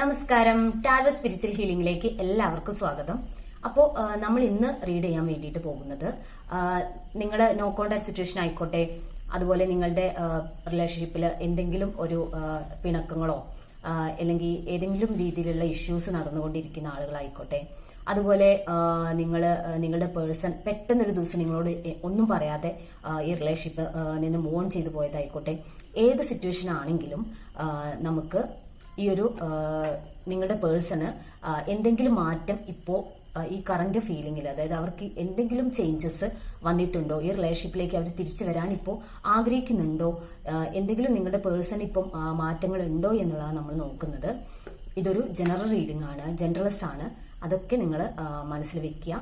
നമസ്കാരം. Tarot spiritual ഹീലിംഗിലേക്ക് എല്ലാവർക്കും സ്വാഗതം. അപ്പോൾ നമ്മൾ ഇന്ന് റീഡ് ചെയ്യാൻ വേണ്ടിയിട്ട് പോകുന്നത് നിങ്ങളുടെ നോ കോണ്ടാക്ട് സിറ്റുവേഷൻ ആയിക്കോട്ടെ അതുപോലെ നിങ്ങളുടെ റിലേഷൻഷിപ്പിൽ എന്തെങ്കിലും ഒരു പിണക്കങ്ങളോ അല്ലെങ്കിൽ ഏതെങ്കിലും രീതിയിലുള്ള ഇഷ്യൂസ് നടന്നുകൊണ്ടിരിക്കുന്ന ആളുകളായിക്കോട്ടെ അതുപോലെ നിങ്ങൾ നിങ്ങളുടെ പേഴ്സൺ പെട്ടെന്നൊരു ദിവസം നിങ്ങളോട് ഒന്നും പറയാതെ ഈ റിലേഷൻഷിപ്പ് നിന്ന് മൂവ് ഓൺ ചെയ്തു പോയതായിക്കോട്ടെ ഏത് സിറ്റുവേഷൻ ആണെങ്കിലും നമുക്ക് ഈ ഒരു നിങ്ങളുടെ പേഴ്സണ് എന്തെങ്കിലും മാറ്റം ഇപ്പോ ഈ കറന്റ് ഫീലിംഗിൽ അതായത് അവർക്ക് എന്തെങ്കിലും ചേഞ്ചസ് വന്നിട്ടുണ്ടോ? ഈ റിലേഷൻഷിപ്പിലേക്ക് അവർ തിരിച്ചു വരാൻ ഇപ്പോൾ ആഗ്രഹിക്കുന്നുണ്ടോ എന്തെങ്കിലും നിങ്ങളുടെ പേഴ്സൺ ഇപ്പം മാറ്റങ്ങൾ ഉണ്ടോ എന്നുള്ളതാണ് നമ്മൾ നോക്കുന്നത്. ഇതൊരു ജനറൽ റീഡിംഗ് ആണ് ജനറൽസ് ആണ്. അതൊക്കെ നിങ്ങൾ മനസ്സിൽ വെക്കുക.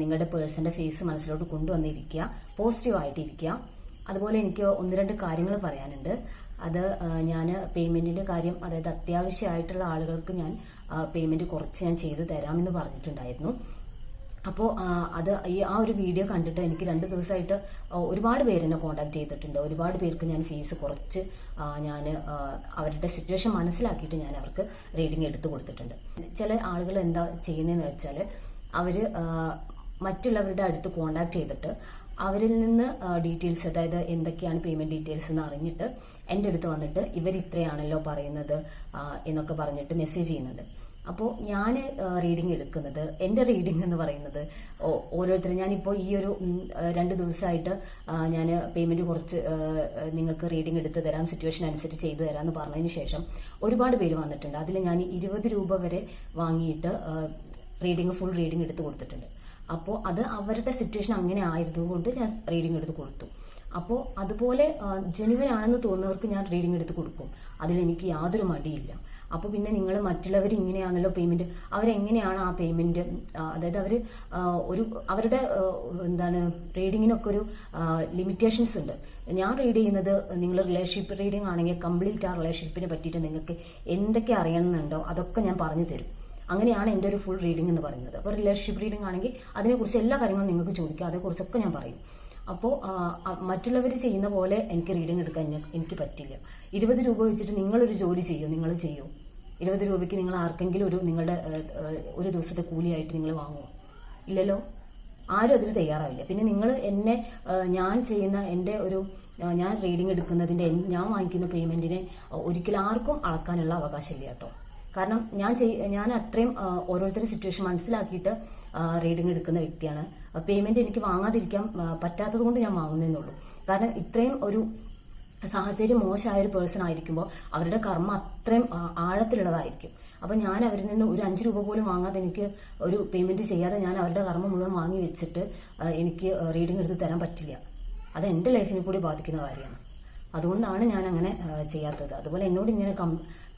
നിങ്ങളുടെ പേഴ്സന്റെ ഫേസ് മനസ്സിലോട്ട് കൊണ്ടുവന്നിരിക്കുക പോസിറ്റീവ് ആയിട്ടിരിക്കുക. അതുപോലെ എനിക്ക് ഒന്ന് രണ്ട് കാര്യങ്ങൾ പറയാനുണ്ട്. അത് ഞാൻ പേയ്മെന്റിന്റെ കാര്യം അതായത് അത്യാവശ്യമായിട്ടുള്ള ആളുകൾക്ക് ഞാൻ പേയ്മെന്റ് കുറച്ച് ഞാൻ ചെയ്തു തരാമെന്ന് പറഞ്ഞിട്ടുണ്ടായിരുന്നു. അപ്പോൾ അത് ഈ ആ ഒരു വീഡിയോ കണ്ടിട്ട് എനിക്ക് രണ്ട് ദിവസമായിട്ട് ഒരുപാട് പേര് എന്നെ കോൺടാക്ട് ചെയ്തിട്ടുണ്ട്. ഒരുപാട് പേർക്ക് ഞാൻ ഫീസ് കുറച്ച് ഞാൻ അവരുടെ സിറ്റുവേഷൻ മനസ്സിലാക്കിയിട്ട് ഞാൻ അവർക്ക് റീഡിങ് എടുത്തു കൊടുത്തിട്ടുണ്ട്. ചില ആളുകൾ എന്താ ചെയ്യുന്നതെന്ന് വെച്ചാൽ അവർ മറ്റുള്ളവരുടെ അടുത്ത് കോണ്ടാക്ട് ചെയ്തിട്ട് അവരിൽ നിന്ന് ഡീറ്റെയിൽസ് അതായത് എന്തൊക്കെയാണ് പേയ്മെന്റ് ഡീറ്റെയിൽസ് എന്ന് അറിഞ്ഞിട്ട് എന്റെ അടുത്ത് വന്നിട്ട് ഇവർ ഇത്രയാണല്ലോ പറയുന്നത് എന്നൊക്കെ പറഞ്ഞിട്ട് മെസ്സേജ് ചെയ്യുന്നുണ്ട്. അപ്പോൾ ഞാൻ റീഡിംഗ് എടുക്കുന്നത് എന്റെ റീഡിംഗ് എന്ന് പറയുന്നത് ഓരോരുത്തരും ഞാനിപ്പോൾ ഈ ഒരു രണ്ട് ദിവസമായിട്ട് ഞാൻ പേയ്മെന്റ് കുറച്ച് നിങ്ങൾക്ക് റീഡിംഗ് എടുത്ത് തരാം സിറ്റുവേഷൻ അനുസരിച്ച് ചെയ്തു തരാം എന്ന് പറഞ്ഞതിന് ശേഷം ഒരുപാട് പേര് വന്നിട്ടുണ്ട്. അതിൽ ഞാൻ ഇരുപത് രൂപ വരെ വാങ്ങിയിട്ട് റീഡിംഗ് ഫുൾ റീഡിംഗ് എടുത്ത് കൊടുത്തിട്ടുണ്ട്. അപ്പോൾ അത് അവരുടെ സിറ്റുവേഷൻ അങ്ങനെ ആയതുകൊണ്ട് ഞാൻ റീഡിംഗ് എടുത്ത് കൊടുത്തു. അപ്പോൾ അതുപോലെ ജെനുവൻ ആണെന്ന് തോന്നുന്നവർക്ക് ഞാൻ റീഡിംഗ് എടുത്ത് കൊടുക്കും. അതിലെനിക്ക് യാതൊരു മടിയില്ല. അപ്പോൾ പിന്നെ നിങ്ങൾ മറ്റുള്ളവർ ഇങ്ങനെയാണല്ലോ പേയ്മെന്റ് അവരെങ്ങനെയാണ് ആ പേയ്മെന്റ് അതായത് അവർ ഒരു അവരുടെ എന്താണ് റീഡിങ്ങിനൊക്കെ ഒരു ലിമിറ്റേഷൻസ് ഉണ്ട്. ഞാൻ റീഡ് ചെയ്യുന്നത് നിങ്ങൾ റിലേഷൻഷിപ്പ് റീഡിംഗ് ആണെങ്കിൽ കംപ്ലീറ്റ് ആ റിലേഷൻഷിപ്പിനെ പറ്റിയിട്ട് നിങ്ങൾക്ക് എന്തൊക്കെ അറിയണമെന്നുണ്ടോ അതൊക്കെ ഞാൻ പറഞ്ഞു തരും. അങ്ങനെയാണ് എന്റെ ഒരു ഫുൾ റീഡിംഗ് എന്ന് പറയുന്നത്. അപ്പോൾ റിലേഷൻഷിപ്പ് റീഡിംഗ് ആണെങ്കിൽ അതിനെക്കുറിച്ച് എല്ലാ കാര്യങ്ങളും നിങ്ങൾക്ക് ചോദിക്കാം. അതേക്കുറിച്ചൊക്കെ ഞാൻ പറയും. അപ്പോൾ മറ്റുള്ളവർ ചെയ്യുന്ന പോലെ എനിക്ക് റീഡിങ് എടുക്കാൻ എനിക്ക് പറ്റില്ല. ഇരുപത് രൂപ വെച്ചിട്ട് നിങ്ങളൊരു ജോലി ചെയ്യൂ? നിങ്ങൾ ചെയ്യൂ? ഇരുപത് രൂപയ്ക്ക് നിങ്ങൾ ആർക്കെങ്കിലും ഒരു നിങ്ങളുടെ ഒരു ദിവസത്തെ കൂലിയായിട്ട് നിങ്ങൾ വാങ്ങുമോ ഇല്ലല്ലോ? ആരും അതിന് തയ്യാറാവില്ല. പിന്നെ നിങ്ങൾ എന്നെ ഞാൻ ചെയ്യുന്ന എന്റെ ഒരു ഞാൻ റീഡിങ് എടുക്കുന്നതിന്റെ ഞാൻ വാങ്ങിക്കുന്ന പേയ്മെന്റിനെ ഒരിക്കലും ആർക്കും അളക്കാനുള്ള അവകാശമില്ല കേട്ടോ. കാരണം ഞാൻ ഞാൻ അത്രയും ഓരോരുത്തരുടെ സിറ്റുവേഷൻ മനസ്സിലാക്കിയിട്ട് റീഡിങ് എടുക്കുന്ന വ്യക്തിയാണ്. പേയ്മെന്റ് എനിക്ക് വാങ്ങാതിരിക്കാൻ പറ്റാത്തത് കൊണ്ട് ഞാൻ വാങ്ങുന്നതെന്നുള്ളൂ കാരണം ഇത്രയും ഒരു സാഹചര്യം മോശമായ ഒരു പേഴ്സൺ ആയിരിക്കുമ്പോൾ അവരുടെ കർമ്മം അത്രയും ആഴത്തിലുള്ളതായിരിക്കും. അപ്പൊ ഞാൻ അവരിൽ നിന്ന് ഒരു അഞ്ച് രൂപ പോലും വാങ്ങാതെ എനിക്ക് ഒരു പേയ്മെന്റ് ചെയ്യാതെ ഞാൻ അവരുടെ കർമ്മം മുഴുവൻ വാങ്ങി വെച്ചിട്ട് എനിക്ക് റീഡിംഗ് എടുത്ത് തരാൻ പറ്റില്ല. അത് എന്റെ ലൈഫിനെ കൂടി ബാധിക്കുന്ന കാര്യമാണ്. അതുകൊണ്ടാണ് ഞാൻ അങ്ങനെ ചെയ്യാത്തത്. അതുപോലെ എന്നോട് ഇങ്ങനെ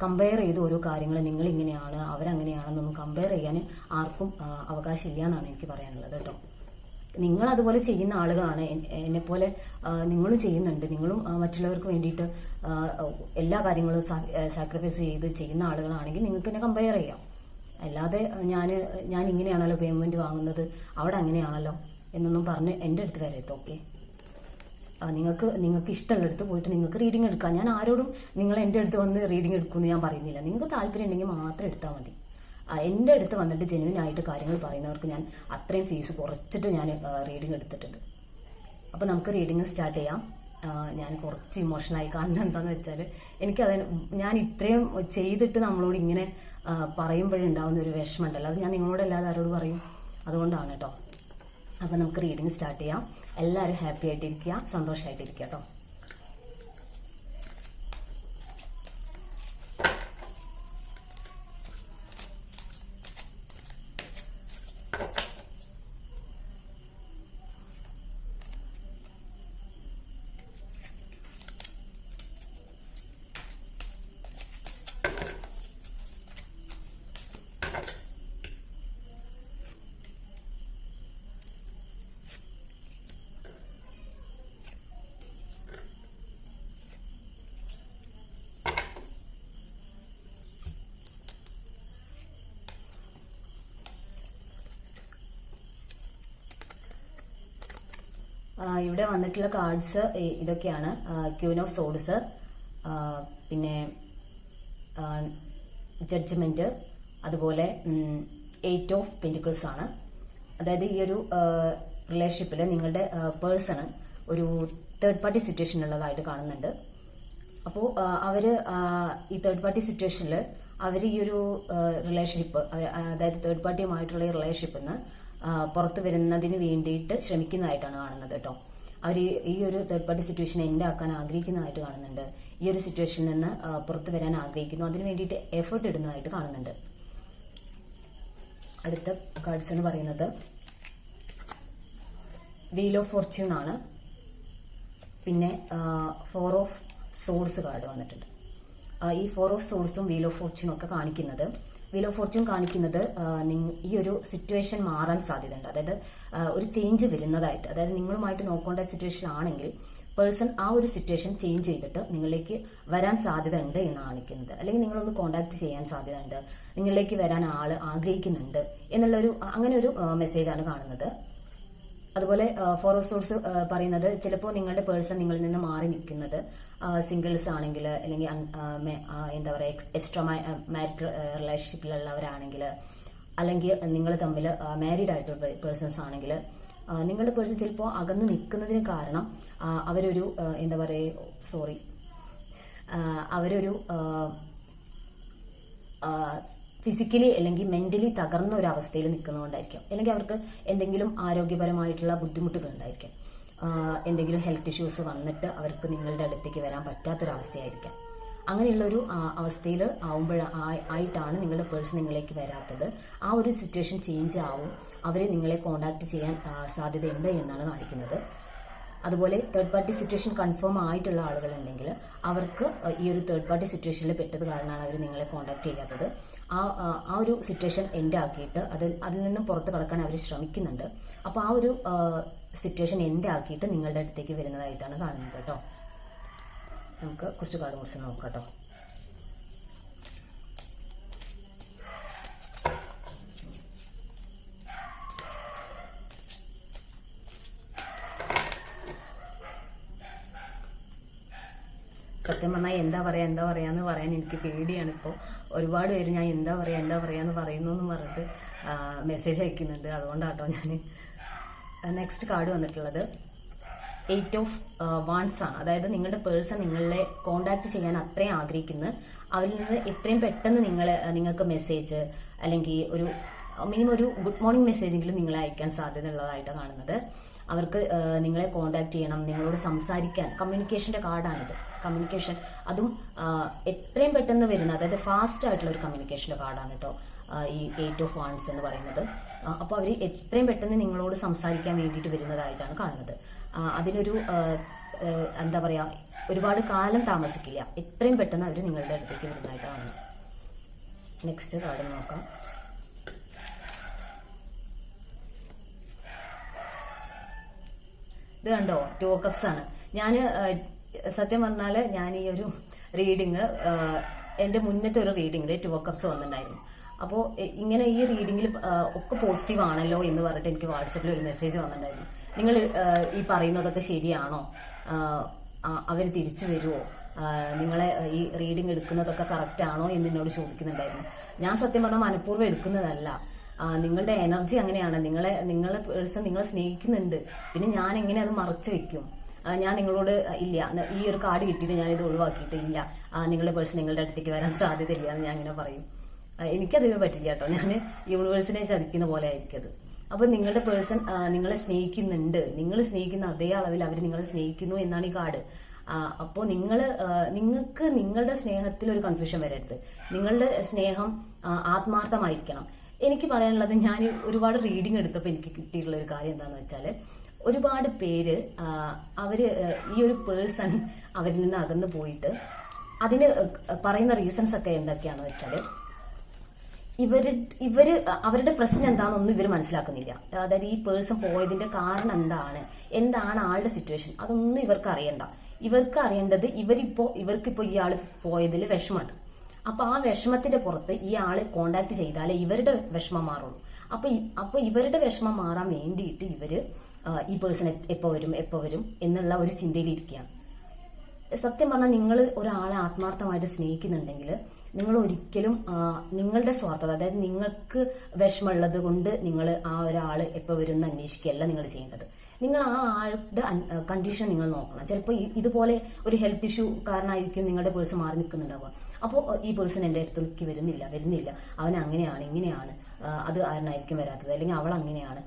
കമ്പയർ ചെയ്ത് ഓരോ കാര്യങ്ങൾ. നിങ്ങൾ ഇങ്ങനെയാണ് അവരങ്ങനെയാണെന്നൊന്നും കമ്പയർ ചെയ്യാൻ ആർക്കും അവകാശം എന്നാണ് എനിക്ക് പറയാനുള്ളത് കേട്ടോ. നിങ്ങൾ അതുപോലെ ചെയ്യുന്ന ആളുകളാണ് എന്നെ പോലെ നിങ്ങളും ചെയ്യുന്നുണ്ട്. നിങ്ങളും മറ്റുള്ളവർക്ക് വേണ്ടിയിട്ട് എല്ലാ കാര്യങ്ങളും സാക്രിഫൈസ് ചെയ്ത് ചെയ്യുന്ന ആളുകളാണെങ്കിൽ നിങ്ങൾക്ക് എന്നെ കമ്പയർ ചെയ്യാം. അല്ലാതെ ഞാൻ ഞാൻ ഇങ്ങനെയാണല്ലോ പേയ്മെന്റ് വാങ്ങുന്നത് അവിടെ അങ്ങനെയാണല്ലോ എന്നൊന്നും പറഞ്ഞ് എന്റെ അടുത്ത് വരരുത് ഓക്കെ? നിങ്ങൾക്ക് നിങ്ങൾക്ക് ഇഷ്ടമുള്ളിടത്ത് പോയിട്ട് നിങ്ങൾക്ക് റീഡിംഗ് എടുക്കാം. ഞാൻ ആരോടും നിങ്ങൾ എന്റെ അടുത്ത് വന്ന് റീഡിംഗ് എടുക്കുമെന്ന് ഞാൻ പറയുന്നില്ല. നിങ്ങൾക്ക് താല്പര്യം ഉണ്ടെങ്കിൽ മാത്രം എടുത്താൽ മതി. എന്റെ അടുത്ത് വന്നിട്ട് ജെനുവിൻ ആയിട്ട് കാര്യങ്ങൾ പറയുന്നവർക്ക് ഞാൻ അത്രയും ഫീസ് കുറച്ചിട്ട് ഞാൻ റീഡിംഗ് എടുത്തിട്ടുണ്ട്. അപ്പോൾ നമുക്ക് റീഡിംഗ് സ്റ്റാർട്ട് ചെയ്യാം. ഞാൻ കുറച്ച് ഇമോഷണലായി കാണുന്നത് എന്താണെന്ന് വെച്ചാൽ എനിക്കത് ഞാൻ ഇത്രയും ചെയ്തിട്ട് നമ്മളോട് ഇങ്ങനെ പറയുമ്പോഴുണ്ടാവുന്ന ഒരു വിഷമമുണ്ടല്ലോ. അത് ഞാൻ നിങ്ങളോടല്ലാതെ ആരോട് പറയും? അതുകൊണ്ടാണ് കേട്ടോ അപ്പോൾ നമുക്ക് റീഡിംഗ് സ്റ്റാർട്ട് ചെയ്യാം. എല്ലാവരും ഹാപ്പി ആയിട്ടിരിക്കുക സന്തോഷമായിട്ടിരിക്കുക കേട്ടോ ഇവിടെ വന്നിട്ടുള്ള കാർഡ്സ് ഇതൊക്കെയാണ്. ക്യൂൻ ഓഫ് സോഡ്സ് പിന്നെ ജഡ്ജ്മെന്റ് അതുപോലെ എയ്റ്റ് ഓഫ് പെന്റിക്കിൾസ് ആണ്. അതായത് ഈ ഒരു റിലേഷൻഷിപ്പിൽ നിങ്ങളുടെ പേഴ്സണ് ഒരു തേർഡ് പാർട്ടി സിറ്റുവേഷൻ ഉള്ളതായിട്ട് കാണുന്നുണ്ട്. അപ്പോൾ അവർ ഈ തേർഡ് പാർട്ടി സിറ്റുവേഷനിൽ അവർ ഈ ഒരു റിലേഷൻഷിപ്പ് അതായത് തേർഡ് പാർട്ടിയുമായിട്ടുള്ള ഈ റിലേഷൻഷിപ്പിൽ നിന്ന് പുറത്തു വരുന്നതിന് വേണ്ടിയിട്ട് ശ്രമിക്കുന്നതായിട്ടാണ് കാണുന്നത് കേട്ടോ. അവർ ഈ ഒരു തേർഡ് പാർട്ടി സിറ്റുവേഷൻ ആക്കാൻ ആഗ്രഹിക്കുന്നതായിട്ട് കാണുന്നുണ്ട്. ഈ ഒരു സിറ്റുവേഷനിൽ നിന്ന് പുറത്തു വരാൻ ആഗ്രഹിക്കുന്നു. അതിന് വേണ്ടിയിട്ട് എഫേർട്ട് ഇടുന്നതായിട്ട് കാണുന്നുണ്ട്. അടുത്ത കാർഡ്സ് എന്ന് പറയുന്നത് വീൽ ഓഫ് ഫോർച്യൂൺ ആണ്. പിന്നെ ഫോർ ഓഫ് സോഴ്സ് കാർഡ് വന്നിട്ടുണ്ട്. ഈ ഫോർ ഓഫ് സോഴ്സും വീൽ ഓഫ് ഫോർച്യൂൺ ഒക്കെ കാണിക്കുന്നത് വീൽ ഓഫ് ഫോർച്യൂൺ കാണിക്കുന്നത് ഈ ഒരു സിറ്റുവേഷൻ മാറാൻ സാധ്യതയുണ്ട്. അതായത് ഒരു ചേഞ്ച് വരുന്നതായിട്ട് അതായത് നിങ്ങളുമായിട്ട് നോക്കേണ്ട സിറ്റുവേഷൻ ആണെങ്കിൽ പേഴ്സൺ ആ ഒരു സിറ്റുവേഷൻ ചേഞ്ച് ചെയ്തിട്ട് നിങ്ങളിലേക്ക് വരാൻ സാധ്യത ഉണ്ട് എന്ന് കാണിക്കുന്നത്. അല്ലെങ്കിൽ നിങ്ങളൊന്ന് കോണ്ടാക്ട് ചെയ്യാൻ സാധ്യത ഉണ്ട് നിങ്ങളിലേക്ക് വരാൻ ആൾ ആഗ്രഹിക്കുന്നുണ്ട് എന്നുള്ള ഒരു അങ്ങനെ ഒരു മെസ്സേജാണ് കാണുന്നത്. അതുപോലെ ഫോർ ഓഫ് സോഴ്സ് പറയുന്നത് ചിലപ്പോൾ നിങ്ങളുടെ പേഴ്സൺ നിങ്ങളിൽ നിന്ന് മാറി നിൽക്കുന്നത് സിംഗിൾസ് ആണെങ്കിൽ അല്ലെങ്കിൽ എന്താ പറയുക എക്സ്ട്രാ മാരിറ്റൽ റിലേഷൻഷിപ്പിലുള്ളവരാണെങ്കിൽ അല്ലെങ്കിൽ നിങ്ങൾ തമ്മിൽ മാരീഡ് ആയിട്ടുള്ള പേഴ്സൺസ് ആണെങ്കിൽ നിങ്ങളുടെ പേഴ്സൺ ചിലപ്പോൾ അകന്ന് നിൽക്കുന്നതിന് കാരണം അവരൊരു എന്താ പറയുക സോറി അവരൊരു ഫിസിക്കലി അല്ലെങ്കിൽ മെന്റലി തകർന്ന ഒരു അവസ്ഥയിൽ നിൽക്കുന്നതുകൊണ്ടായിരിക്കും. അല്ലെങ്കിൽ അവർക്ക് എന്തെങ്കിലും ആരോഗ്യപരമായിട്ടുള്ള ബുദ്ധിമുട്ടുകൾ ഉണ്ടായിരിക്കും എന്തെങ്കിലും ഹെൽത്ത് ഇഷ്യൂസ് വന്നിട്ട് അവർക്ക് നിങ്ങളുടെ അടുത്തേക്ക് വരാൻ പറ്റാത്തൊരവസ്ഥയായിരിക്കാം. അങ്ങനെയുള്ളൊരു അവസ്ഥയിൽ ആവുമ്പോഴ ആയിട്ടാണ് നിങ്ങളുടെ പേഴ്സൺ നിങ്ങളിലേക്ക് വരാത്തത്. ആ ഒരു സിറ്റുവേഷൻ ചേഞ്ച് ആവും. അവരെ നിങ്ങളെ കോണ്ടാക്ട് ചെയ്യാൻ സാധ്യതയുണ്ട് എന്നാണ് കാണിക്കുന്നത്. അതുപോലെ തേർഡ് പാർട്ടി സിറ്റുവേഷൻ കൺഫേം ആയിട്ടുള്ള ആളുകളുണ്ടെങ്കിൽ അവർക്ക് ഈ ഒരു തേർഡ് പാർട്ടി സിറ്റുവേഷനിൽ പെട്ടത് കാരണമാണ് അവർ നിങ്ങളെ കോണ്ടാക്ട് ചെയ്യാത്തത്. ആ- ആ ഒരു സിറ്റുവേഷൻ എൻഡ് ആക്കിയിട്ട് അത് അതിൽ നിന്നും പുറത്ത് കടക്കാൻ അവർ ശ്രമിക്കുന്നുണ്ട്. അപ്പോൾ ആ ഒരു സിറ്റുവേഷൻ എൻഡ് ആക്കിയിട്ട് നിങ്ങളുടെ അടുത്തേക്ക് വരുന്നതായിട്ടാണ് കാണുന്നത് കേട്ടോ. നമുക്ക് കുറച്ച് കാർഡ് കുറിച്ച് നോക്കാം കേട്ടോ. സത്യം പറഞ്ഞാൽ എന്താ പറയാ എന്താ പറയാന്ന് പറയാൻ എനിക്ക് പേടിയാണ് ഇപ്പോൾ ഒരുപാട് പേര് ഞാൻ എന്താ പറയാ എന്താ പറയാന്ന് പറയുന്നു എന്ന് പറഞ്ഞിട്ട് മെസ്സേജ് അയക്കുന്നുണ്ട്. അതുകൊണ്ടാട്ടോ ഞാൻ നെക്സ്റ്റ് കാർഡ് വന്നിട്ടുള്ളത്. എയ്റ്റ് ഓഫ് വാൺസ് ആണ്. അതായത് നിങ്ങളുടെ പേഴ്സൺ നിങ്ങളെ കോണ്ടാക്ട് ചെയ്യാൻ അത്രയും ആഗ്രഹിക്കുന്നു. അവരിൽ നിന്ന് എത്രയും പെട്ടെന്ന് നിങ്ങൾ നിങ്ങൾക്ക് മെസ്സേജ് അല്ലെങ്കിൽ ഒരു മിനിമം ഒരു ഗുഡ് മോർണിംഗ് മെസ്സേജെങ്കിലും നിങ്ങൾ അയക്കാൻ സാധ്യത ഉള്ളതായിട്ടാണ് കാണുന്നത്. അവർക്ക് നിങ്ങളെ കോണ്ടാക്ട് ചെയ്യണം നിങ്ങളോട് സംസാരിക്കാൻ. കമ്മ്യൂണിക്കേഷന്റെ കാർഡാണിത് കമ്മ്യൂണിക്കേഷൻ അതും എത്രയും പെട്ടെന്ന് വരുന്ന അതായത് ഫാസ്റ്റ് ആയിട്ടുള്ള ഒരു കമ്മ്യൂണിക്കേഷന്റെ കാർഡാണ് കേട്ടോ ഈ എയ്റ്റ് ഓഫ് വാൺസ് എന്ന് പറയുന്നത്. അപ്പോൾ അവർ എത്രയും പെട്ടെന്ന് നിങ്ങളോട് സംസാരിക്കാൻ വേണ്ടിയിട്ട് വരുന്നതായിട്ടാണ് കാണുന്നത്. അതിനൊരു എന്താ പറയാ ഒരുപാട് കാലം താമസിക്കില്ല. എത്രയും പെട്ടെന്ന് അവർ നിങ്ങളുടെ അടുത്തേക്ക് വരുന്നതായിട്ടാണ് നെക്സ്റ്റ് കാർഡ് നോക്കാം. ഇത് കണ്ടോ? ടു കപ്സ് ആണ്. ഞാൻ സത്യം പറഞ്ഞാൽ ഞാൻ ഈ ഒരു റീഡിങ് എന്റെ മുന്നത്തെ ഒരു റീഡിങ്ങിൽ ടു കപ്സ് വന്നിട്ടുണ്ടായിരുന്നു. അപ്പോൾ ഇങ്ങനെ ഈ റീഡിങ്ങിൽ ഒക്കെ പോസിറ്റീവ് ആണല്ലോ എന്ന് പറഞ്ഞിട്ട് എനിക്ക് വാട്സപ്പിൽ ഒരു മെസ്സേജ് വന്നിട്ടുണ്ടായിരുന്നു. നിങ്ങൾ ഈ പറയുന്നതൊക്കെ ശരിയാണോ? അവർ തിരിച്ചു വരുമോ നിങ്ങളെ ഈ റീഡിംഗ് എടുക്കുന്നതൊക്കെ കറക്റ്റ് ആണോ എന്ന് എന്നോട് ചോദിക്കുന്നുണ്ടായിരുന്നു. ഞാൻ സത്യം പറഞ്ഞാൽ മനഃപൂർവം എടുക്കുന്നതല്ല. നിങ്ങളുടെ എനർജി അങ്ങനെയാണ്. നിങ്ങളെ നിങ്ങളെ പേഴ്സൺ നിങ്ങളെ സ്നേഹിക്കുന്നുണ്ട്. പിന്നെ ഞാൻ എങ്ങനെ അത് മറച്ചു വെക്കും? ഞാൻ നിങ്ങളോട് ഇല്ല. ഈ ഒരു കാർഡ് കിട്ടിയിട്ട് ഞാൻ ഇത് ഒഴിവാക്കിയിട്ട് നിങ്ങളുടെ പേഴ്സൺ നിങ്ങളുടെ അടുത്തേക്ക് വരാൻ സാധ്യതയില്ല എന്ന് ഞാൻ ഇങ്ങനെ പറയും. എനിക്കതിന് പറ്റില്ല കേട്ടോ. ഞാൻ യൂണിവേഴ്സിനെ ചതിക്കുന്ന പോലെ ആയിരിക്കും അത് അപ്പൊ നിങ്ങളുടെ പേഴ്സൺ നിങ്ങളെ സ്നേഹിക്കുന്നുണ്ട്. നിങ്ങൾ സ്നേഹിക്കുന്ന അതേ അളവിൽ അവർ നിങ്ങളെ സ്നേഹിക്കുന്നു എന്നാണ് ഈ കാർഡ്. അപ്പോൾ നിങ്ങൾ നിങ്ങൾക്ക് നിങ്ങളുടെ സ്നേഹത്തിൽ ഒരു കൺഫ്യൂഷൻ വരരുത്. നിങ്ങളുടെ സ്നേഹം ആത്മാർത്ഥമായിരിക്കണം. എനിക്ക് പറയാനുള്ളത് ഞാൻ ഒരുപാട് റീഡിംഗ് എടുത്തപ്പോൾ എനിക്ക് കിട്ടിയിട്ടുള്ള ഒരു കാര്യം എന്താണെന്ന് വെച്ചാൽ ഒരുപാട് പേര് അവർ ഈ ഒരു പേഴ്സൺ അവരിൽ നിന്ന് അകന്നു പോയിട്ട് അതിന് പറയുന്ന റീസൺസ് ഒക്കെ എന്തൊക്കെയാണെന്ന് വെച്ചാൽ ഇവർ ഇവർ അവരുടെ പ്രശ്നം എന്താണെന്നൊന്നും ഇവർ മനസ്സിലാക്കുന്നില്ല. അതായത് ഈ പേഴ്സൺ പോയതിന്റെ കാരണം എന്താണ്? എന്താണ് ആളുടെ സിറ്റുവേഷൻ അതൊന്നും ഇവർക്ക് അറിയണ്ട. ഇവർക്ക് അറിയേണ്ടത് ഇവരിപ്പോ ഇവർക്കിപ്പോ ഇയാൾ പോയതിൽ വിഷമമുണ്ട് അപ്പൊ ആ വിഷമത്തിന്റെ പുറത്ത് ഈ ആളെ കോണ്ടാക്ട് ചെയ്താലേ ഇവരുടെ വിഷമം മാറുള്ളൂ. അപ്പൊ അപ്പൊ ഇവരുടെ വിഷമം മാറാൻ വേണ്ടിയിട്ട് ഇവർ ഈ പേഴ്സൺ എപ്പോ വരും എപ്പോ വരും എന്നുള്ള ഒരു ചിന്തയിലിരിക്കുകയാണ്. സത്യം പറഞ്ഞാൽ നിങ്ങൾ ഒരാളെ ആത്മാർത്ഥമായിട്ട് സ്നേഹിക്കുന്നുണ്ടെങ്കിൽ നിങ്ങൾ ഒരിക്കലും നിങ്ങളുടെ സ്വാർത്ഥത അതായത് നിങ്ങൾക്ക് വിഷമമുള്ളത് കൊണ്ട് നിങ്ങൾ ആ ഒരാൾ എപ്പോൾ വരും എന്ന് അന്വേഷിക്കുകയല്ല നിങ്ങൾ ചെയ്യേണ്ടത്. നിങ്ങൾ ആ ആളുടെ കണ്ടീഷൻ നിങ്ങൾ നോക്കണം. ചിലപ്പോൾ ഇതുപോലെ ഒരു ഹെൽത്ത് ഇഷ്യൂ കാരണമായിരിക്കും നിങ്ങളുടെ പേഴ്സ് മാറി നിൽക്കുന്നുണ്ടാവുക. അപ്പോൾ ഈ പേഴ്സൺ എന്റെ അടുത്തേക്ക് വരുന്നില്ല വരുന്നില്ല. അവൻ അങ്ങനെയാണ് ഇങ്ങനെയാണ് അത് ആരനായിരിക്കും വരാത്തത്. അല്ലെങ്കിൽ അവൾ അങ്ങനെയാണ്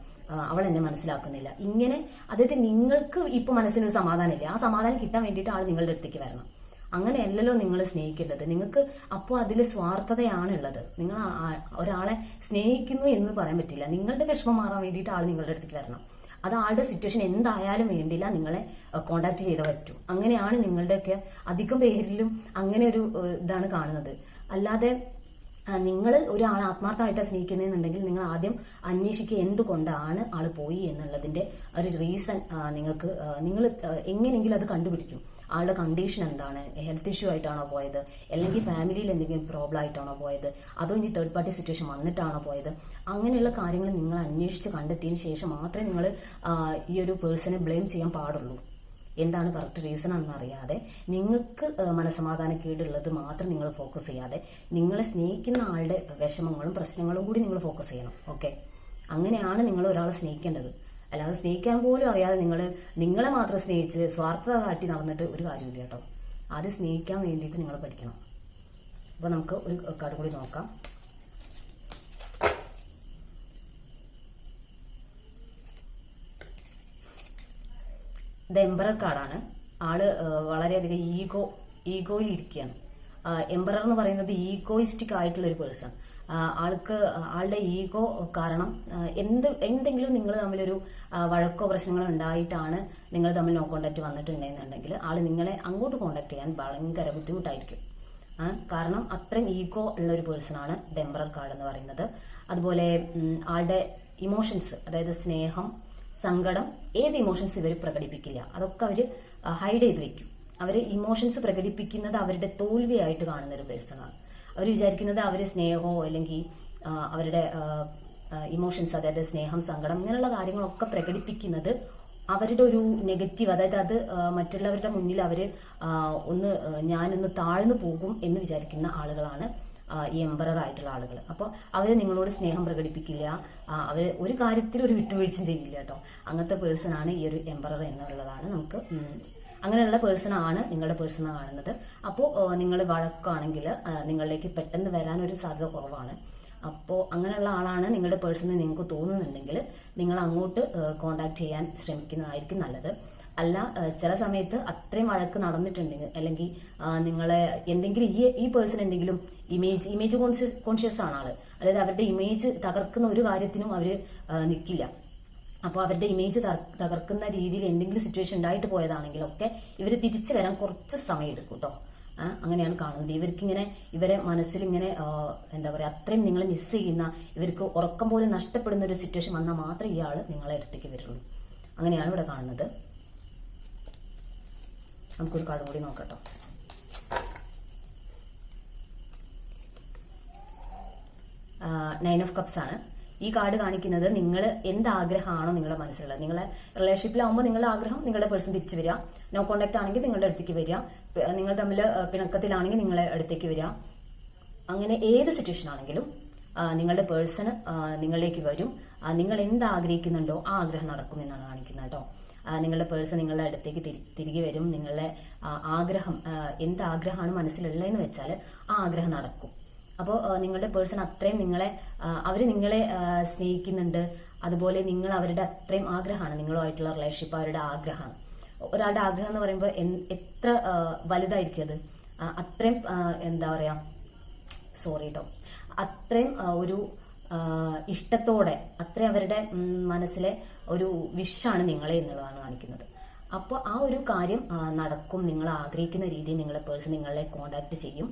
അവൾ എന്നെ മനസ്സിലാക്കുന്നില്ല. ഇങ്ങനെ അതായത് നിങ്ങൾക്ക് ഇപ്പൊ മനസ്സിന് സമാധാനമില്ല. ആ സമാധാനം കിട്ടാൻ വേണ്ടിയിട്ട് ആൾ നിങ്ങളുടെ അടുത്തേക്ക് വരണം. അങ്ങനെയല്ലല്ലോ നിങ്ങൾ സ്നേഹിക്കേണ്ടത് നിങ്ങൾക്ക് അപ്പോൾ അതിൽ സ്വാർത്ഥതയാണുള്ളത്. നിങ്ങൾ ഒരാളെ സ്നേഹിക്കുന്നു എന്ന് പറയാൻ പറ്റില്ല. നിങ്ങളുടെ വിഷമം മാറാൻ വേണ്ടിയിട്ട് ആൾ നിങ്ങളുടെ അടുത്തേക്ക് വരണം. അത് ആളുടെ സിറ്റുവേഷൻ എന്തായാലും വേണ്ടില്ല നിങ്ങളെ കോണ്ടാക്ട് ചെയ്തേ പറ്റൂ. അങ്ങനെയാണ് നിങ്ങളുടെയൊക്കെ അധികം പേരിലും അങ്ങനെ ഒരു ഇതാണ് കാണുന്നത്. അല്ലാതെ നിങ്ങൾ ഒരാളെ ആത്മാർത്ഥമായിട്ടാണ് സ്നേഹിക്കുന്നതെന്നുണ്ടെങ്കിൽ നിങ്ങൾ ആദ്യം അന്വേഷിക്കുക എന്തുകൊണ്ടാണ് ആൾ പോയി എന്നുള്ളതിന്റെ ഒരു റീസൺ നിങ്ങൾക്ക് നിങ്ങൾ എങ്ങനെയെങ്കിലും അത് കണ്ടുപിടിക്കും. ആളുടെ കണ്ടീഷൻ എന്താണ്? ഹെൽത്ത് ഇഷ്യൂ ആയിട്ടാണോ പോയത്? അല്ലെങ്കിൽ ഫാമിലിയിൽ എന്തെങ്കിലും പ്രോബ്ലം ആയിട്ടാണോ പോയത്? അതോ ഇനി തേർഡ് പാർട്ടി സിറ്റുവേഷൻ വന്നിട്ടാണോ പോയത്? അങ്ങനെയുള്ള കാര്യങ്ങൾ നിങ്ങൾ അന്വേഷിച്ച് കണ്ടെത്തിയതിന് ശേഷം മാത്രമേ നിങ്ങൾ ഈ ഒരു പേഴ്സണെ ബ്ലെയിം ചെയ്യാൻ പാടുള്ളൂ. എന്താണ് കറക്റ്റ് റീസൺ എന്നറിയാതെ നിങ്ങൾക്ക് മനസമാധാനക്കേടുള്ളത് മാത്രം നിങ്ങൾ ഫോക്കസ് ചെയ്യാതെ നിങ്ങളെ സ്നേഹിക്കുന്ന ആളുടെ വിഷമങ്ങളും പ്രശ്നങ്ങളും കൂടി നിങ്ങൾ ഫോക്കസ് ചെയ്യണം. ഓക്കെ അങ്ങനെയാണ് നിങ്ങൾ ഒരാളെ സ്നേഹിക്കേണ്ടത്. അല്ലാതെ സ്നേഹിക്കാൻ പോലും അറിയാതെ നിങ്ങൾ നിങ്ങളെ മാത്രം സ്നേഹിച്ച് സ്വാർത്ഥത കാട്ടി നടന്നിട്ട് ഒരു കാര്യമില്ല കേട്ടോ. ആദ്യം സ്നേഹിക്കാൻ വേണ്ടിയിട്ട് നിങ്ങൾ പഠിക്കണം. അപ്പോൾ നമുക്ക് ഒരു കാർഡ് കൂടി നോക്കാം. ഇത് എംബറർ കാർഡാണ്. ആൾ വളരെയധികം ഈഗോ ഈഗോയിൽ ഇരിക്കുകയാണ്. എംബറർ എന്ന് പറയുന്നത് ഈഗോയിസ്റ്റിക് ആയിട്ടുള്ള ഒരു പേഴ്സൺ. ആൾക്ക് ആളുടെ ഈഗോ കാരണം എന്ത് എന്തെങ്കിലും നിങ്ങൾ തമ്മിലൊരു വഴക്കോ പ്രശ്നങ്ങളോ ഉണ്ടായിട്ടാണ് നിങ്ങൾ തമ്മിൽ നോ കോണ്ടാക്ട് വന്നിട്ടുണ്ടെന്നുണ്ടെങ്കിൽ ആൾ നിങ്ങളെ അങ്ങോട്ട് കോണ്ടാക്ട് ചെയ്യാൻ ഭയങ്കര ബുദ്ധിമുട്ടായിരിക്കും. കാരണം അത്രയും ഈഗോ ഉള്ള ഒരു പേഴ്സണാണ് ഡെമ്പറൽ കാർഡ് എന്ന് പറയുന്നത്. അതുപോലെ ആളുടെ ഇമോഷൻസ് അതായത് സ്നേഹം സങ്കടം ഏത് ഇമോഷൻസ് ഇവർ പ്രകടിപ്പിക്കില്ല. അതൊക്കെ അവർ ഹൈഡ് ചെയ്ത് വെക്കും. അവർ ഇമോഷൻസ് പ്രകടിപ്പിക്കുന്നത് അവരുടെ തോൽവിയായിട്ട് കാണുന്ന ഒരു പേഴ്സണാണ് അവർ വിചാരിക്കുന്നത് അവരെ സ്നേഹമോ അല്ലെങ്കിൽ അവരുടെ ഇമോഷൻസ് അതായത് സ്നേഹം സങ്കടം ഇങ്ങനെയുള്ള കാര്യങ്ങളൊക്കെ പ്രകടിപ്പിക്കുന്നത് അവരുടെ ഒരു നെഗറ്റീവ് അതായത് അത് മറ്റുള്ളവരുടെ മുന്നിൽ അവർ ഒന്ന് ഞാനൊന്ന് താഴ്ന്നു പോകും എന്ന് വിചാരിക്കുന്ന ആളുകളാണ് ഈ എംബറർ ആയിട്ടുള്ള ആളുകൾ. അപ്പോൾ അവർ നിങ്ങളോട് സ്നേഹം പ്രകടിപ്പിക്കില്ല. അവർ ഒരു കാര്യത്തിൽ ഒരു വിട്ടുവീഴ്ചയും ചെയ്യില്ല കേട്ടോ. അങ്ങനത്തെ പേഴ്സൺ ആണ് ഈ ഒരു എംബറർ എന്നുള്ളതാണ് നമുക്ക് അങ്ങനെയുള്ള പേഴ്സൺ ആണ് നിങ്ങളുടെ പേഴ്സൺ കാണുന്നത്. അപ്പോൾ നിങ്ങൾ വഴക്കാണെങ്കിൽ നിങ്ങളിലേക്ക് പെട്ടെന്ന് വരാനൊരു സാധ്യത കുറവാണ്. അപ്പോൾ അങ്ങനെയുള്ള ആളാണ് നിങ്ങളുടെ പേഴ്സൺ നിങ്ങൾക്ക് തോന്നുന്നുണ്ടെങ്കിൽ നിങ്ങൾ അങ്ങോട്ട് കോണ്ടാക്ട് ചെയ്യാൻ ശ്രമിക്കുന്നതായിരിക്കും നല്ലത്. അല്ല ചില സമയത്ത് അത്രയും വഴക്ക് നടന്നിട്ടുണ്ടെങ്കിൽ അല്ലെങ്കിൽ നിങ്ങളെ എന്തെങ്കിലും ഈ ഈ പേഴ്സൺ എന്തെങ്കിലും ഇമേജ് ഇമേജ് കോൺഷ്യസ് കോൺഷ്യസ് ആണ് ആൾ. അതായത് അവരുടെ ഇമേജ് തകർക്കുന്ന ഒരു കാര്യത്തിനും അവർ നിൽക്കില്ല. അപ്പോൾ അവരുടെ ഇമേജ് തകർക്കുന്ന രീതിയിൽ എന്തെങ്കിലും സിറ്റുവേഷൻ ഉണ്ടായിട്ട് പോയതാണെങ്കിലൊക്കെ ഇവർ തിരിച്ചു വരാൻ കുറച്ച് സമയം എടുക്കും കേട്ടോ അങ്ങനെയാണ് കാണുന്നത്. ഇവർക്ക് ഇങ്ങനെ ഇവരെ മനസ്സിൽ ഇങ്ങനെ എന്താ പറയുക അത്രയും നിങ്ങളെ മിസ് ചെയ്യുന്ന ഇവർക്ക് ഉറക്കം പോലും നഷ്ടപ്പെടുന്ന ഒരു സിറ്റുവേഷൻ വന്നാൽ മാത്രമേ ഇയാൾ നിങ്ങളെ അടുത്തേക്ക് വരുള്ളൂ. അങ്ങനെയാണ് ഇവിടെ കാണുന്നത്. നമുക്കൊരു കാർഡ് കൂടി നോക്കട്ടോ നയൻ ഓഫ് കപ്സ് ആണ്. ഈ കാർഡ് കാണിക്കുന്നത് നിങ്ങൾ എന്ത് ആഗ്രഹമാണോ നിങ്ങളുടെ മനസ്സിലുള്ളത്. നിങ്ങളെ റിലേഷൻഷിപ്പിലാവുമ്പോൾ നിങ്ങളുടെ ആഗ്രഹം നിങ്ങളുടെ പേഴ്സൺ തിരിച്ചു വരിക. നോ കോണ്ടാക്ട് ആണെങ്കിൽ നിങ്ങളുടെ അടുത്തേക്ക് വരിക. നിങ്ങൾ തമ്മിൽ പിണക്കത്തിലാണെങ്കിൽ നിങ്ങളെ അടുത്തേക്ക് വരിക. അങ്ങനെ ഏത് സിറ്റുവേഷൻ ആണെങ്കിലും നിങ്ങളുടെ പേഴ്സൺ നിങ്ങളിലേക്ക് വരും. നിങ്ങൾ എന്ത് ആഗ്രഹിക്കുന്നുണ്ടോ ആ ആഗ്രഹം നടക്കും എന്നാണ് കാണിക്കുന്നത് കേട്ടോ. നിങ്ങളുടെ പേഴ്സൺ നിങ്ങളുടെ അടുത്തേക്ക് തിരി- തിരികെ വരും. നിങ്ങളുടെ ആഗ്രഹം എന്ത് ആഗ്രഹമാണ് മനസ്സിലുള്ളതെന്ന് വെച്ചാൽ ആ ആഗ്രഹം നടക്കും. അപ്പോൾ നിങ്ങളുടെ പേഴ്സൺ അത്രയും നിങ്ങളെ അവർ നിങ്ങളെ സ്നേഹിക്കുന്നുണ്ട്. അതുപോലെ നിങ്ങൾ അവരുടെ അത്രയും ആഗ്രഹമാണ്. നിങ്ങളുമായിട്ടുള്ള റിലേഷൻഷിപ്പ് അവരുടെ ആഗ്രഹമാണ്. ഒരാളുടെ ആഗ്രഹം എന്ന് പറയുമ്പോൾ എത്ര വലുതായിരിക്കും അത്? അത്രയും എന്താ പറയാ സോറി കേട്ടോ അത്രയും ഒരു ഇഷ്ടത്തോടെ അത്രയും അവരുടെ മനസ്സിലെ ഒരു വിഷാണ് നിങ്ങളെ എന്നുള്ളതാണ് കാണിക്കുന്നത്. അപ്പോൾ ആ ഒരു കാര്യം നടക്കും. നിങ്ങൾ ആഗ്രഹിക്കുന്ന രീതിയിൽ നിങ്ങളുടെ പേഴ്സൺ നിങ്ങളെ കോണ്ടാക്ട് ചെയ്യും.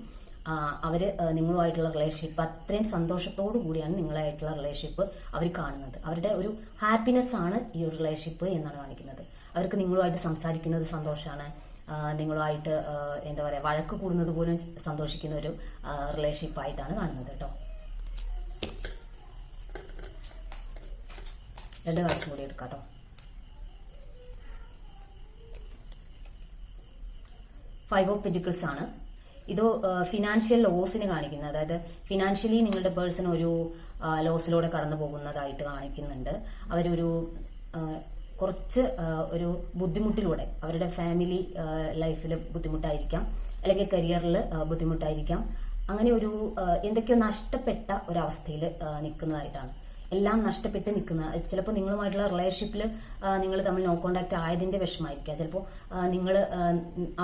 അവർ നിങ്ങളുമായിട്ടുള്ള റിലേഷൻഷിപ്പ് അത്രയും സന്തോഷത്തോടു കൂടിയാണ് നിങ്ങളായിട്ടുള്ള റിലേഷൻഷിപ്പ് അവർ കാണുന്നത്. അവരുടെ ഒരു ഹാപ്പിനെസ് ആണ് ഈ ഒരു റിലേഷൻഷിപ്പ് എന്നാണ് കാണിക്കുന്നത്. അവർക്ക് നിങ്ങളുമായിട്ട് സംസാരിക്കുന്നത് സന്തോഷമാണ് നിങ്ങളുമായിട്ട് എന്താ പറയുക വഴക്ക് കൂടുന്നത് പോലും സന്തോഷിക്കുന്ന ഒരു റിലേഷൻഷിപ്പ് ആയിട്ടാണ് കാണുന്നത് കേട്ടോ. രണ്ട് കാർഡ്സും കൂടി എടുക്കാം കേട്ടോ. ഫൈവ് ഓഫ് പെന്റിക്കിൾസ് ആണ്. ഇത് ഫിനാൻഷ്യൽ ലോസിന് കാണിക്കുന്നത്. അതായത് ഫിനാൻഷ്യലി നിങ്ങളുടെ പേഴ്സൺ ഒരു ലോസിലൂടെ കടന്നു പോകുന്നതായിട്ട് കാണിക്കുന്നുണ്ട്. അവരൊരു കുറച്ച് ഒരു ബുദ്ധിമുട്ടിലൂടെ അവരുടെ ഫാമിലി ലൈഫിൽ ബുദ്ധിമുട്ടായിരിക്കാം അല്ലെങ്കിൽ കരിയറിൽ ബുദ്ധിമുട്ടായിരിക്കാം. അങ്ങനെ ഒരു എന്തൊക്കെയോ നഷ്ടപ്പെട്ട ഒരവസ്ഥയിൽ നിൽക്കുന്നതായിട്ടാണ്. എല്ലാം നഷ്ടപ്പെട്ട് നിൽക്കുന്ന ചിലപ്പോൾ നിങ്ങളുമായിട്ടുള്ള റിലേഷൻഷിപ്പിൽ നിങ്ങൾ തമ്മിൽ നോ കോണ്ടാക്ട് ആയതിന്റെ വിഷമായിരിക്കാം. ചിലപ്പോൾ നിങ്ങൾ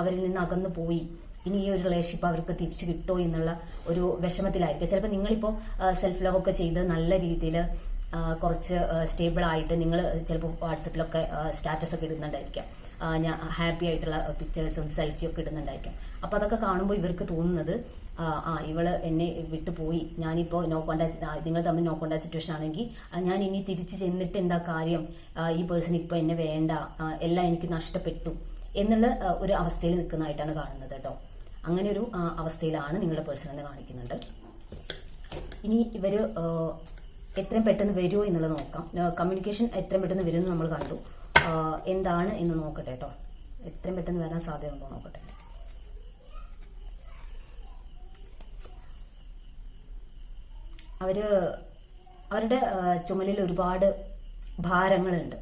അവരിൽ നിന്ന് അകന്നു പോയി ഇനി ഈ ഒരു റിലേഷൻഷിപ്പ് അവർക്ക് തിരിച്ചു കിട്ടോ എന്നുള്ള ഒരു വിഷമത്തിലായിരിക്കും. ചിലപ്പോൾ നിങ്ങളിപ്പോൾ സെൽഫ് ലവ് ഒക്കെ ചെയ്ത് നല്ല രീതിയിൽ കുറച്ച് സ്റ്റേബിൾ ആയിട്ട് നിങ്ങൾ ചിലപ്പോൾ വാട്സപ്പിലൊക്കെ സ്റ്റാറ്റസ് ഒക്കെ ഇടുന്നുണ്ടായിരിക്കാം. ഞാൻ ഹാപ്പി ആയിട്ടുള്ള പിക്ചേഴ്സും സെൽഫിയും ഒക്കെ ഇടുന്നുണ്ടായിരിക്കാം. അപ്പോൾ അതൊക്കെ കാണുമ്പോൾ ഇവർക്ക് തോന്നുന്നത് ആ ഇവൾ എന്നെ വിട്ടു പോയി. ഞാനിപ്പോ നോ കോണ്ടാക്ട് നിങ്ങൾ തമ്മിൽ നോ കോണ്ടാക്ട് സിറ്റുവേഷൻ ആണെങ്കിൽ ഞാൻ ഇനി തിരിച്ചു ചെന്നിട്ട് എന്താ കാര്യം? ഈ പേഴ്സൺ ഇപ്പൊ എന്നെ വേണ്ട എല്ലാം എനിക്ക് നഷ്ടപ്പെട്ടു എന്നുള്ള ഒരു അവസ്ഥയിൽ നിൽക്കുന്നതായിട്ടാണ് കാണുന്നത് കേട്ടോ. അങ്ങനെ ഒരു അവസ്ഥയിലാണ് നിങ്ങളുടെ പേഴ്സൺ എന്ന് കാണിക്കുന്നുണ്ട്. ഇനി ഇവർ ആ, എത്രയും പെട്ടെന്ന് വരുമോ എന്നുള്ളത് നോക്കാം. കമ്മ്യൂണിക്കേഷൻ എത്രയും പെട്ടെന്ന് വരുമെന്ന് നമ്മൾ കണ്ടു. എന്താണ് എന്ന് നോക്കട്ടെ കേട്ടോ. എത്രയും പെട്ടെന്ന് വരാൻ സാധ്യതയുണ്ടോ നോക്കട്ടെ. അവർ അവരുടെ ചുമലിൽ ഒരുപാട് ഭാരങ്ങളുണ്ട്.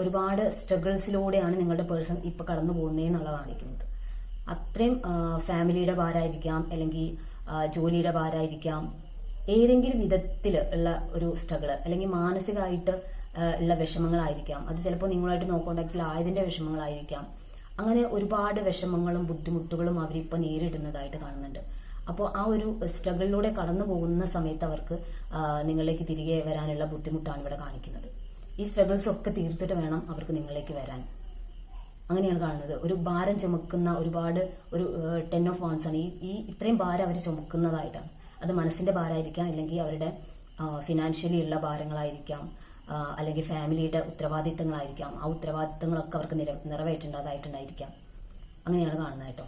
ഒരുപാട് സ്ട്രഗിൾസിലൂടെയാണ് നിങ്ങളുടെ പേഴ്സൺ ഇപ്പൊ കടന്നു പോകുന്നതെന്നുള്ള കാണിക്കുന്നത്. അത്രയും ഫാമിലിയുടെ ഭാരമായിരിക്കാം അല്ലെങ്കിൽ ജോലിയുടെ ഭാരമായിരിക്കാം ഏതെങ്കിലും വിധത്തിൽ ഉള്ള ഒരു സ്ട്രഗിൾ അല്ലെങ്കിൽ മാനസികമായിട്ട് ഉള്ള വിഷമങ്ങളായിരിക്കാം. അത് ചിലപ്പോൾ നിങ്ങളായിട്ട് നോ കോണ്ടാക്റ്റിൽ ആയതിന്റെ വിഷമങ്ങളായിരിക്കാം. അങ്ങനെ ഒരുപാട് വിഷമങ്ങളും ബുദ്ധിമുട്ടുകളും അവരിപ്പോൾ നേരിടുന്നതായിട്ട് കാണുന്നുണ്ട്. അപ്പോൾ ആ ഒരു സ്ട്രഗിളിലൂടെ കടന്നു പോകുന്ന സമയത്ത് അവർക്ക് നിങ്ങളിലേക്ക് തിരികെ വരാനുള്ള ബുദ്ധിമുട്ടാണ് ഇവിടെ കാണിക്കുന്നത്. ഈ സ്ട്രഗിൾസ് ഒക്കെ തീർത്തിട്ട് വേണം അവർക്ക് നിങ്ങളിലേക്ക് വരാൻ. അങ്ങനെയാണ് കാണുന്നത്. ഒരു ഭാരം ചുമക്കുന്ന ഒരുപാട് ഒരു ടെൻ ഓഫ് വാൺസ് ആണ്. ഈ ഇത്രയും ഭാരം അവർ ചുമക്കുന്നതായിട്ടാണ്. അത് മനസ്സിന്റെ ഭാരമായിരിക്കാം അല്ലെങ്കിൽ അവരുടെ ഫിനാൻഷ്യലി ഉള്ള ഭാരങ്ങളായിരിക്കാം അല്ലെങ്കിൽ ഫാമിലിയുടെ ഉത്തരവാദിത്തങ്ങളായിരിക്കാം. ആ ഉത്തരവാദിത്തങ്ങളൊക്കെ അവർക്ക് നിര നിറവേറ്റേണ്ടതായിട്ടുണ്ടായിരിക്കാം. അങ്ങനെയാണ് കാണുന്നത് കേട്ടോ.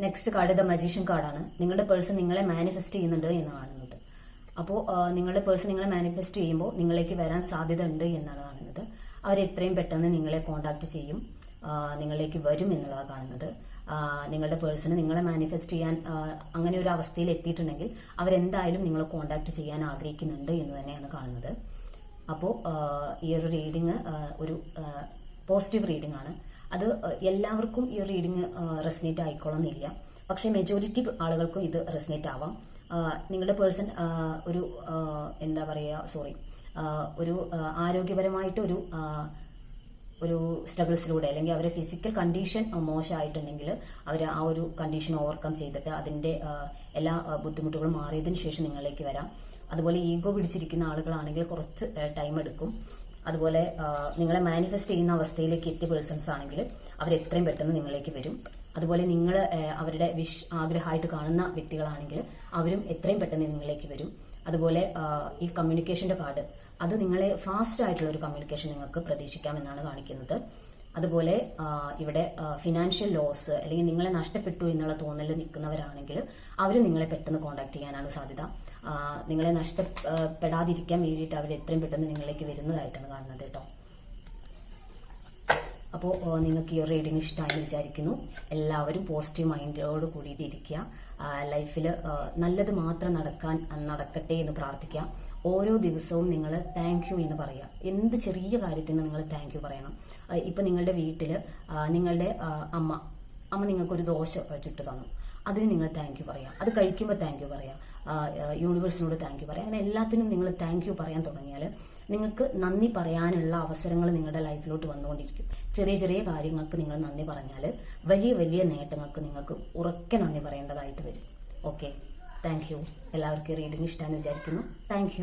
നെക്സ്റ്റ് കാർഡ് ദ മജീഷ്യൻ കാർഡാണ് നിങ്ങളുടെ പേഴ്സൺ നിങ്ങളെ മാനിഫെസ്റ്റ് ചെയ്യുന്നുണ്ട് എന്ന് കാണുന്നത് അപ്പോൾ നിങ്ങളുടെ പേഴ്സൺ നിങ്ങളെ മാനിഫെസ്റ്റ് ചെയ്യുമ്പോൾ നിങ്ങളിലേക്ക് വരാൻ സാധ്യത ഉണ്ട് എന്നാണ് കാണുന്നത് അവർ എത്രയും പെട്ടെന്ന് നിങ്ങളെ കോണ്ടാക്ട് ചെയ്യും. നിങ്ങളിലേക്ക് വരും എന്നുള്ളതാണ് കാണുന്നത്. നിങ്ങളുടെ പേഴ്സണ് നിങ്ങളെ മാനിഫെസ്റ്റ് ചെയ്യാൻ അങ്ങനെ ഒരു അവസ്ഥയിൽ എത്തിയിട്ടുണ്ടെങ്കിൽ അവരെന്തായാലും നിങ്ങളെ കോണ്ടാക്ട് ചെയ്യാൻ ആഗ്രഹിക്കുന്നുണ്ട് എന്ന് തന്നെയാണ് കാണുന്നത്. അപ്പോൾ ഈ ഒരു റീഡിങ് ഒരു പോസിറ്റീവ് റീഡിംഗ് ആണ്. അത് എല്ലാവർക്കും ഈ റീഡിങ് റെസിനേറ്റ് ആയിക്കോളന്നില്ല. പക്ഷേ മെജോറിറ്റി ആളുകൾക്കും ഇത് റെസിനേറ്റ് ആവാം. നിങ്ങളുടെ പേഴ്സൺ ഒരു എന്താ പറയുക സോറി ഒരു ആരോഗ്യപരമായിട്ട് ഒരു ഒരു സ്ട്രഗിൾസിലൂടെ അല്ലെങ്കിൽ അവരെ ഫിസിക്കൽ കണ്ടീഷൻ മോശമായിട്ടുണ്ടെങ്കിൽ അവർ ആ ഒരു കണ്ടീഷൻ ഓവർകം ചെയ്തിട്ട് അതിന്റെ എല്ലാ ബുദ്ധിമുട്ടുകളും മാറിയതിനു ശേഷം നിങ്ങളിലേക്ക് വരാം. അതുപോലെ ഈഗോ പിടിച്ചിരിക്കുന്ന ആളുകളാണെങ്കിൽ കുറച്ച് ടൈം എടുക്കും. അതുപോലെ നിങ്ങളെ മാനിഫെസ്റ്റ് ചെയ്യുന്ന അവസ്ഥയിലേക്ക് എത്തിയ പേഴ്സൺസ് ആണെങ്കിൽ അവർ എത്രയും പെട്ടെന്ന് നിങ്ങളിലേക്ക് വരും. അതുപോലെ നിങ്ങൾ അവരുടെ വിഷ് ആഗ്രഹമായിട്ട് കാണുന്ന വ്യക്തികളാണെങ്കിൽ അവരും എത്രയും പെട്ടെന്ന് നിങ്ങളിലേക്ക് വരും. അതുപോലെ ഈ കമ്മ്യൂണിക്കേഷന്റെ പാട് അത് നിങ്ങളെ ഫാസ്റ്റ് ആയിട്ടുള്ള ഒരു കമ്മ്യൂണിക്കേഷൻ നിങ്ങൾക്ക് പ്രതീക്ഷിക്കാമെന്നാണ് കാണിക്കുന്നത്. അതുപോലെ ഇവിടെ ഫിനാൻഷ്യൽ ലോസ് അല്ലെങ്കിൽ നിങ്ങളെ നഷ്ടപ്പെട്ടു എന്നുള്ള തോന്നലിൽ നിൽക്കുന്നവരാണെങ്കിൽ അവർ നിങ്ങളെ പെട്ടെന്ന് കോൺടാക്ട് ചെയ്യാനാണ് സാധ്യത. നിങ്ങളെ നഷ്ടപ്പെടാതിരിക്കാൻ വേണ്ടിയിട്ട് അവർ എത്രയും പെട്ടെന്ന് നിങ്ങളിലേക്ക് വരുന്നതായിട്ടാണ് കാണുന്നത് കേട്ടോ. അപ്പോൾ നിങ്ങൾക്ക് ഈ റീഡിംഗ് ഇഷ്ടമായി വിചാരിക്കുന്നു. എല്ലാവരും പോസിറ്റീവ് മൈൻഡോട് കൂടിയിട്ട് ഇരിക്കുക. ലൈഫിൽ നല്ലത് മാത്രം നടക്കാൻ നടക്കട്ടെ എന്ന് പ്രാർത്ഥിക്കുക. ഓരോ ദിവസവും നിങ്ങൾ താങ്ക് യു എന്ന് പറയുക. എന്ത് ചെറിയ കാര്യത്തിന് നിങ്ങൾ താങ്ക് യു പറയണം. ഇപ്പം നിങ്ങളുടെ വീട്ടിൽ നിങ്ങളുടെ അമ്മ അമ്മ നിങ്ങൾക്കൊരു ദോശ ചുട്ടു തന്നു. അതിന് നിങ്ങൾ താങ്ക് യു പറയാം അത് കഴിക്കുമ്പോൾ താങ്ക് യു പറയാം യൂണിവേഴ്സിനോട് താങ്ക് യു പറയാം അങ്ങനെ എല്ലാത്തിനും നിങ്ങൾ താങ്ക് യു പറയാൻ തുടങ്ങിയാൽ നിങ്ങൾക്ക് നന്ദി പറയാനുള്ള അവസരങ്ങൾ നിങ്ങളുടെ ലൈഫിലോട്ട് വന്നുകൊണ്ടിരിക്കും. ചെറിയ ചെറിയ കാര്യങ്ങൾക്ക് നിങ്ങൾ നന്ദി പറഞ്ഞാൽ വലിയ വലിയ നേട്ടങ്ങൾക്ക് നിങ്ങൾക്ക് ഉറക്കെ നന്ദി പറയേണ്ടതായിട്ട് വരും. ഓക്കെ താങ്ക് യു എല്ലാവർക്കും റീഡിംഗ് ഇഷ്ടമാണെന്ന് വിചാരിക്കുന്നു. താങ്ക്